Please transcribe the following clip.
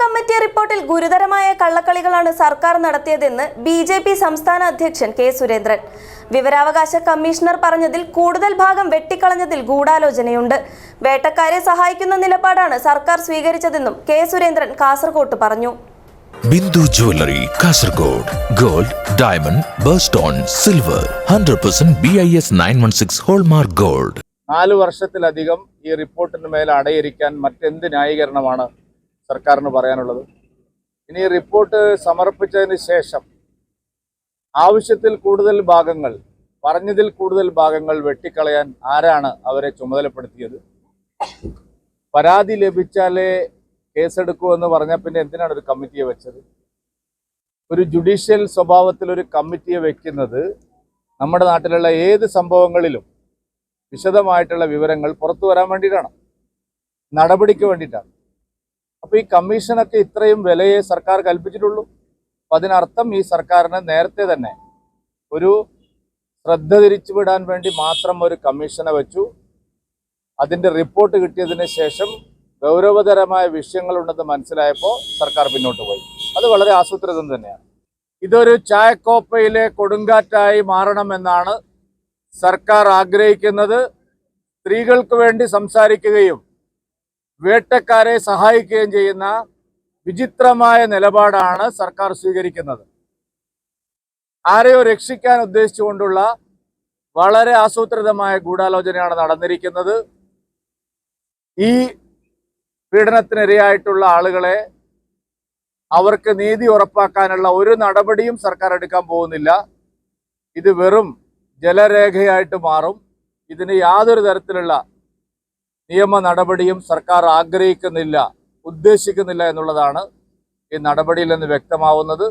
Committee റിപ്പോർട്ടിൽ ഗുരുതരമായ കള്ളക്കളികളാണ് സർക്കാർ നടത്തിയതെന്ന് ബി ജെ പി സംസ്ഥാന അധ്യക്ഷൻ കെ സുരേന്ദ്രൻ. വിവരാവകാശ കമ്മീഷണർ പറഞ്ഞതിൽ കൂടുതൽ ഭാഗം വെട്ടിക്കളഞ്ഞതിൽ ഗൂഢാലോചനയുണ്ട്. വേട്ടക്കാരെ സഹായിക്കുന്ന നിലപാടാണ് സർക്കാർ സ്വീകരിച്ചതെന്നും കെ സുരേന്ദ്രൻ കാസർകോട്ട് പറഞ്ഞു. Bindu jewellery Kasaragod gold diamond birthstone silver hundred percent B I S nine one six hallmark gold. നാല് വർഷത്തിലധികം ഈ റിപ്പോർട്ടിന് മേൽ അടയിരിക്കാൻ മറ്റെന്ത് ന്യായീകരണമാണ് സർക്കാരിന് പറയാനുള്ളത്. ഇനി റിപ്പോർട്ട് സമർപ്പിച്ചതിന് ശേഷം ആവശ്യത്തിൽ കൂടുതൽ ഭാഗങ്ങൾ പറഞ്ഞതിൽ കൂടുതൽ ഭാഗങ്ങൾ വെട്ടിക്കളയാൻ ആരാണ് അവരെ ചുമതലപ്പെടുത്തിയത്? പരാതി ലഭിച്ചാലേ കേസെടുക്കൂ എന്ന് പറഞ്ഞാൽ പിന്നെ എന്തിനാണ് ഒരു കമ്മിറ്റിയെ വെച്ചത്? ഒരു ജുഡീഷ്യൽ സ്വഭാവത്തിൽ ഒരു കമ്മിറ്റിയെ വെക്കുന്നത് നമ്മുടെ നാട്ടിലുള്ള ഏത് സംഭവങ്ങളിലും വിശദമായിട്ടുള്ള വിവരങ്ങൾ പുറത്തു വരാൻ വേണ്ടിയിട്ടാണ്. നടപടിക്ക് വേണ്ടിയിട്ടാണ്. അപ്പോൾ ഈ കമ്മീഷനൊക്കെ ഇത്രയും വിലയെ സർക്കാർ കൽപ്പിച്ചിട്ടുള്ളൂ. അപ്പം അതിനർത്ഥം ഈ സർക്കാരിന് നേരത്തെ തന്നെ ഒരു ശ്രദ്ധ തിരിച്ചുവിടാൻ വേണ്ടി മാത്രം ഒരു കമ്മീഷനെ വെച്ചു. അതിന്റെ റിപ്പോർട്ട് കിട്ടിയതിന് ശേഷം ഗൗരവതരമായ വിഷയങ്ങളുണ്ടെന്ന് മനസ്സിലായപ്പോൾ സർക്കാർ പിന്നോട്ട് പോയി. അത് വളരെ ആസൂത്രിതം തന്നെയാണ്. ഇതൊരു ചായക്കോപ്പയിലെ കൊടുങ്കാറ്റായി മാറണമെന്നാണ് സർക്കാർ ആഗ്രഹിക്കുന്നത്. സ്ത്രീകൾക്ക് വേണ്ടി സംസാരിക്കുകയും വേട്ടക്കാരെ സഹായിക്കുകയും ചെയ്യുന്ന വിചിത്രമായ നിലപാടാണ് സർക്കാർ സ്വീകരിക്കുന്നത്. ആരെയോ രക്ഷിക്കാൻ ഉദ്ദേശിച്ചുകൊണ്ടുള്ള വളരെ ആസൂത്രിതമായ ഗൂഢാലോചനയാണ് നടന്നിരിക്കുന്നത്. ഈ പീഡനത്തിനിരയായിട്ടുള്ള ആളുകളെ അവർക്ക് നീതി ഉറപ്പാക്കാനുള്ള ഒരു നടപടിയും സർക്കാർ എടുക്കാൻ പോകുന്നില്ല. ഇത് വെറും ജലരേഖയായിട്ട് മാറും. ഇതിന് യാതൊരു തരത്തിലുള്ള നിയമ നടപടിയും സർക്കാർ ആഗ്രഹിക്കുന്നില്ല ഉദ്ദേശിക്കുന്നില്ല എന്നുള്ളതാണ് ഈ നടപടിയിൽ നിന്ന് വ്യക്തമാവുന്നത്.